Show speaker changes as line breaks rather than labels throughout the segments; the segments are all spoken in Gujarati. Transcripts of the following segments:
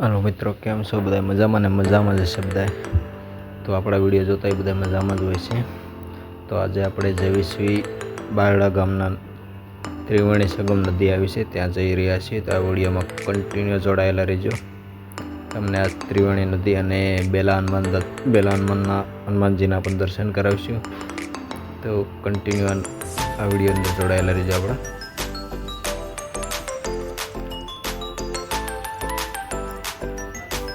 હાલો મિત્રો કેમ છો? બધા મજામાં ને મજામાં જ હશે બધા તો આપણા વીડિયો જોતા બધા મજામાં જ હોય છે. તો આજે આપણે જઈશું બારડા ગામના ત્રિવેણી સગમ નદી આવી છે, ત્યાં જઈ રહ્યા છીએ. તો આ વિડીયોમાં કન્ટિન્યુ જોડાયેલા રહેજો. તમને આ ત્રિવેણી નદી અને બેલા હનુમાન બેલા હનુમાનના, હનુમાનજીના પણ દર્શન કરાવીશું. તો કન્ટિન્યુ આ વીડિયો અંદર જોડાયેલા રહેજો આપણા.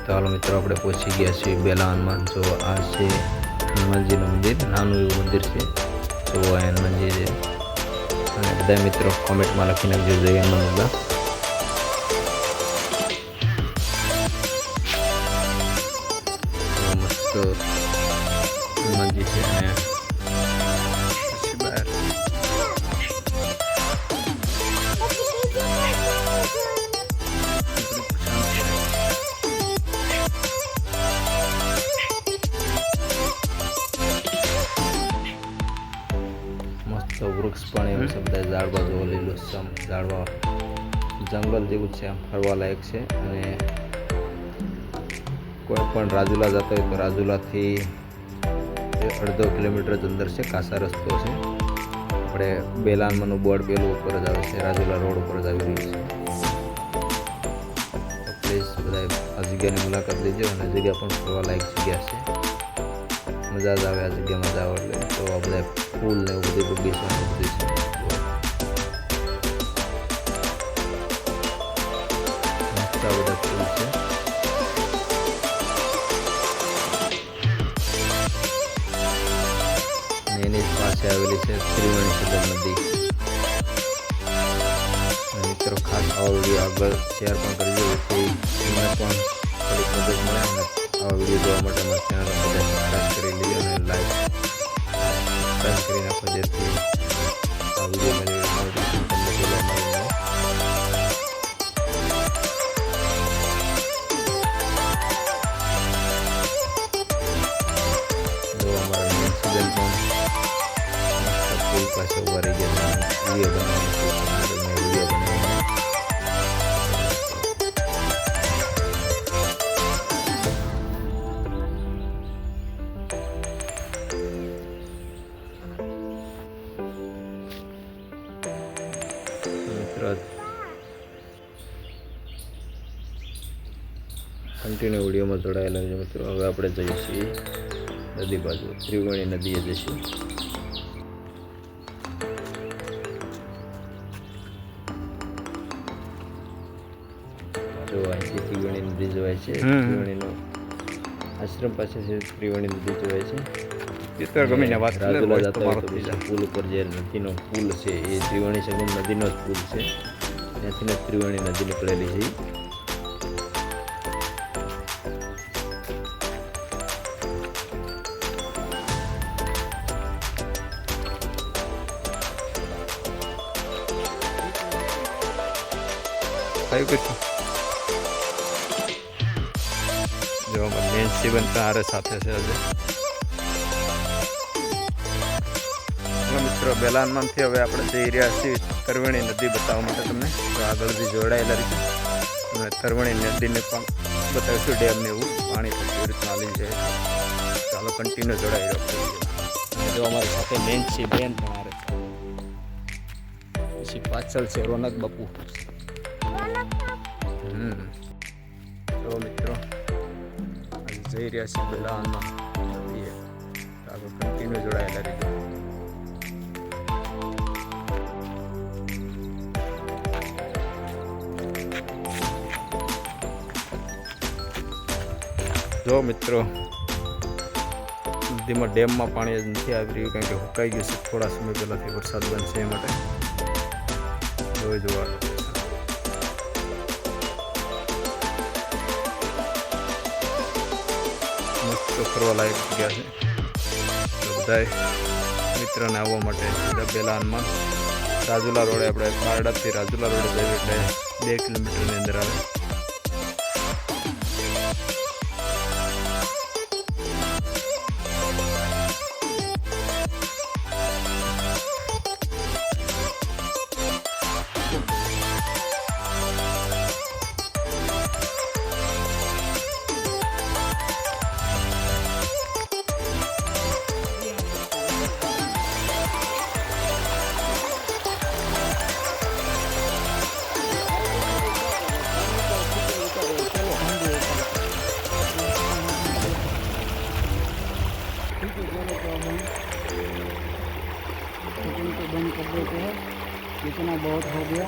તો હાલો મિત્રો, આપણે પહોંચી ગયા છીએ બેલા હનુમાન. જો આ છે હનુમાનજીનું મંદિર, નાનું એવું મંદિર છે. તો આ હનુમાનજી છે. અને બધા મિત્રો કોમેન્ટમાં લખી નાખજો જય હનુમાન બધા મસ્ત હનુમાનજી છે અને મસ્ત વૃક્ષ પણ એવું બધા ઝાડવા જોવા લીલુંછમ ઝાડવા જંગલ જેવું છે આમ ફરવા લાયક છે. અને કોઈ પણ રાજુલા જતો હોય તો રાજુલાથી અડધો કિલોમીટર જ અંદર છે કાસા રસ્તો છે. આપણે બેલાનમાંનું બોર્ડ પેલું ઉપર જ આવે છે રાજુલા રોડ ઉપર જ આવી રહ્યું છે. પ્લીઝ બધા આ જગ્યાની મુલાકાત લેજો અને જગ્યા પણ ફરવા લાયક જગ્યા છે. મજા જ આવે આ જગ્યામાં જાવ એટલે તો આપણે ફૂલ ને એવું બધું બગીચા ને બધું બધા ફૂલ પાસે આવેલી છે ત્રિવેણી નદી. મિત્રો ખાસ આવા વીડિયો આગળ શેર પણ કરી દો જેથી મને પણ થોડીક મદદ મળે આવા વીડિયો જોવા માટે અમારી ચેનલ બધા સબસ્ક્રાઈબ કરી લેજો અને લાઈક સબસ્ક્રાઈબ કરી નાખો જેથી આ વીડિયો કન્ટિન્યુ વિડીયોમાં જોડાયેલા છે મિત્રો. હવે આપણે જઈએ છીએ નદી બાજુ. ત્રિવેણી નદીએ જઈશું જો અહીંથી ત્રિવેણી નદી જોવાય છે. ત્રિવેણીનો આશ્રમ પાસે છે ત્રિવેણી નદી જોવાય છે
ચિત્ર ગમીને વાત કરે
રાજુલા
voice
જતા
તો
હોય
મારો
તો
થઈ
પછી
જાય.
પુલ ઉપર જે નદીનો પુલ છે એ ત્રિવેણી સંગમ નદીનો જ પુલ છે ત્યાંથી ને ત્રિવેણી નદી નીકળેલી છે ઈ.
કયું જો નેન્સી તારે હારે સાથે છે આજે. હવે મિત્રો બેલાનમાંથી હવે આપણે જઈ રહ્યા છીએ તરવણી નદી બતાવવા માટે તમને તો આગળથી જોડાયેલા રીતે તમને તરવણી નદીને પણ બતાવીશું ડેમને એવું પાણી કેવી રીતે આવી જાય. ચાલો કન્ટિન્યુ જોડાઈ રહ્યો જો અમારી સાથે નેન્સી બેન તમારે પછી પાછળ છે રોનક બાપુ. જઈ રહ્યા છીએ બેલાનમાં જોઈએ. આગળ કન્ટિન્યુ જોડાયેલા રહીજો જો મિત્રો સુધીમાં ડેમમાં પાણી જ નથી આવી રહ્યું, કારણ કે હુકાઈ ગયું છે. થોડા સમય પહેલાંથી વરસાદ બનશે એ માટે. જોઈ જોવા. મસ્ત ફરવા લાયક જગ્યા છે. તો બધાય મિત્રને આવવા માટે પહેલા હનુમાન રાજુલા રોડે આપણે બારડાથી રાજુલા રોડે જઈએ એટલે બે કિલોમીટરની અંદર આવે.
किचन को बंद कर देते हैं कितना बहुत हो गया